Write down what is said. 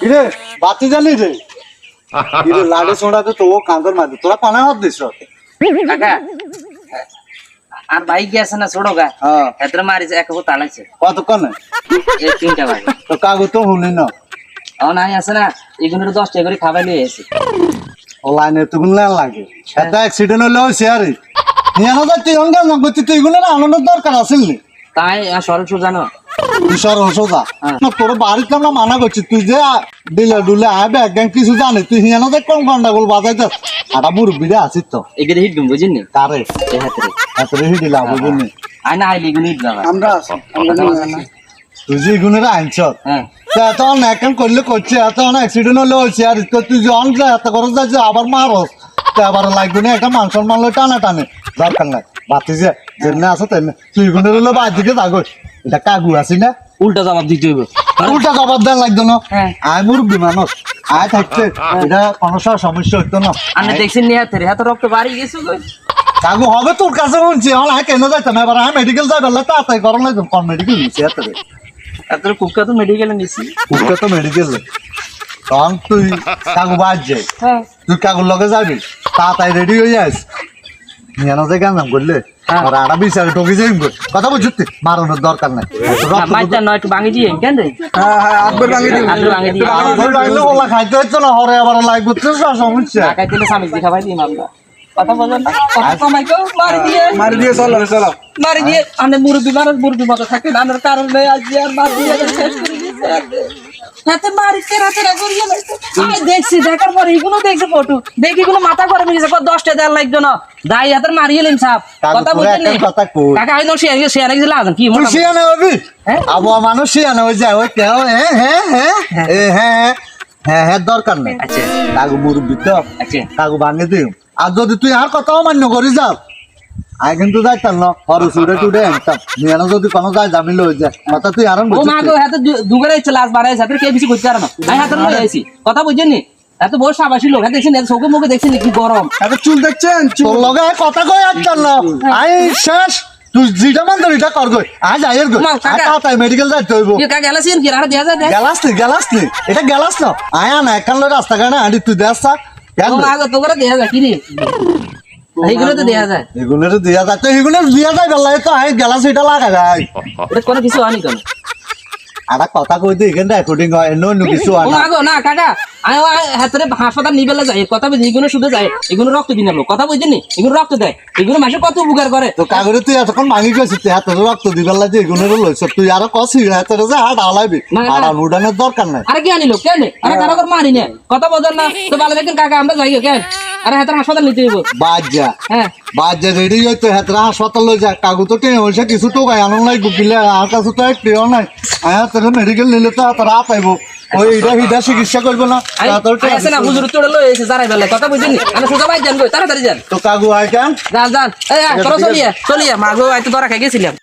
কিরে বাতি জানি রে। কিরে লাড়ু তো ও কাঁদর মাঝে তোরা পানা হাত দিস কাকা আর ভাই গেছে না ছোড়ো গা। হ্যাঁ। এতরে মারিছে এক হব তালাইছে কতক্ষণ? এই তিনটা বাজে। তো কাগজ তো শুনি না। ও নাই আছে না। এগুলো দশ টাকা করে খাবার নিয়ে এসে। ও লাইনে না লাগে। এটা অ্যাক্সিডেন্ট হলে হয়েছে আরে নিয়ে না তুই অঙ্গ না করতে তুই এগুলো না আনন্দের দরকার আসেন নি। তাই সরল সুর জানো? সর সোজা হ্যাঁ। না তোর বাড়িতে আমরা মানা করছি তুই যে দিলে ডুলে আয় ব্যাগ গ্যাং কিছু জানে তুই হিয়ানো দেখ কম গন্ডাগোল বাজাইতে। আটা মুরব্বিরে আছিস তো। এগুলো হিট ডুম বুঝিনি কারে? এই হাতে এত রেহি দিলা বুঝুনি আয় না আইলে হিট যাবা আমরা তুই যে আনছ হ্যাঁ। এত এখন করলে করছে এত অ্যাক্সিডেন্ট হলে হয়েছে আর তো তুই যখন যা এত করে যাচ্ছে আবার মারস। তো আবার লাগবে না একটা মান সম্মান টানা টানে। দরকার নাই। বাতি যে যেমনি আছে তেমনি। তুই হলো বাদ দিকে থাকো এটা কাগু আছি না? উল্টা জবাব দিতে হইব। উল্টা জবাব দেন লাগতো না? হ্যাঁ। আয় মুরব্বী মানুষ আয় থাকতে। এটা কোনো সমস্যা হইতো না। আমি দেখছি নি হাতে হাতে রক্ত বাড়ি গেছে কাগু হবে তোর কাছে শুনছি আমার আয় কেন যাইতাম? এবার আমি মেডিকেল যাই বললে তাড়াতাড়ি গরম লাগতো কোন মেডিকেল নিচ্ছি এত এত কুকা তো মেডিকেলে নিছি। উঠতে তো মেডিকেল তখন তুই কাগু বাদ যাই। হ্যাঁ। তুই কাকুর লগে যাবি। তাড়াতাড়ি রেডি হয়ে যাস। নিয়ানো যে করলে হ্যাঁ। আর আড়া বিচারে ঢুকে যাই কথা বলছি মারানোর দরকার নাই। মাইটা নয় একটু ভাঙি দিয়ে কেন রে? হ্যাঁ হ্যাঁ ভাঙি ভাঙি ভাঙলে ওলা খাইতে হচ্ছে না হরে আবার লাগবে তো সমস্যা। টাকায় দিলে স্বামী দেখা পাই দিই আমরা। কথা বলেন না। কথা কমাই কেউ মারি দিয়ে। মারি দিয়ে চলো। চলো মারি দিয়ে আমি মুরব্বী মানুষ মুরব্বী মতো থাকি নানার কারণে আজ আর মার দিয়ে শেষ করে দেখছি দেখার পরে এগুলো দেখছি ফটো। দেখি মাথা করে কত না দাই হাতের মারিয়ে লেন সাপ। কথা কথা। কাকা কি মোটা হ্যাঁ? মানুষ হয়ে যায় ওই হ্যাঁ হ্যাঁ হ্যাঁ হ্যাঁ। হ্যাঁ হ্যাঁ হ্যাঁ দরকার নেই। আচ্ছা। কাকু মুরব্বী তো। আচ্ছা। ভাঙে দিও আর যদি তুই আর কথাও অমান্য করি যাও। আই কিন্তু যাইতাম না হরু সুরে টুডে আনতাম নিয়ানো যদি কোনো যায় জামিল হয়ে যায়। কথা তুই আরাম ও মা গো হাতে দুগারে ইচ্ছে লাশ বাড়াইছে হাতে কে বেশি করতে পারে না আমি হাতে লই আইছি কথা বুঝছেন নি? এত বড় সাবাসী লোক। দেখছেন এত চোখে মুখে দেখছেন কি গরম এত চুল দেখছেন তোর লগে কথা কই আসতাম না। আই শেষ। তুই যেটা মান তোর এটা কর গই আজ আয়ের গই কাকা। তাই মেডিকেল যাইতে হইব ইয়ে কা আর দেখা যায় গেলাস নি গেলাস নি। এটা গেলাস না। আয়া না একান লই রাস্তা কানে আন্ডি তুই দেখ সা মা গো। তোকে দেখা যায় কি রে এইগুলো তো দেখা যায়। এগুলো দিয়া যায়। তো এগুলো দিয়া যায় বেলায় তো আই গেলাস এটা লাগা যায়। এটা কোনো কিছু হয়নি কেন। আর কথা কই দিই এখানে রেকর্ডিং হয় অন্য অন্য কিছু না গো না কাকা আমি হাতে হাসপাতাল নিবেলে যায় কথা বুঝি এগুলো শুধু যায় এগুলো রক্ত দিন লোক কথা বুঝছেন নি? এগুলো রক্ত দেয়। এগুলো মানুষের কত উপকার করে তো কাগরে তুই এতক্ষণ ভাঙি গেছিস তুই হাতের রক্ত দিবার লাগে এগুলো লইছ তুই আরও কষি হাতের যে আলাইবি না। আর উড়ানোর দরকার নাই। আরে কি আনিলো? কেন? আরে কারও করে মারি না কথা বোঝেন না। তো ভালো দেখেন কাকা আমরা যাই কেন? আরে হাতে হাসপাতাল নিতে হইব। বাদ যা হ্যাঁ। বাদ যা রেডি হইতে হাতের হাসপাতাল লই যা কাগু তো টেন হইছে কিছু তো গায় আনন্দ নাই গুপিলে আর কাছে তো একটিও নাই। আয়া তোর মেডিকেল নিলে তো হাতের হাত আইব। ওই এটা হিডা চিকিৎসা করব না তোর আই আছে না হুজুর তোড়ে লই এসে জারাই বেলা কথা বুঝিনি আমি সোজা ভাই যান গো তাড়াতাড়ি যান। তো কাগু আয় কেন? যান যান। এই চলো চলিয়ে চলিয়ে। মাগো আইতো ধরা খাই গেছিলাম।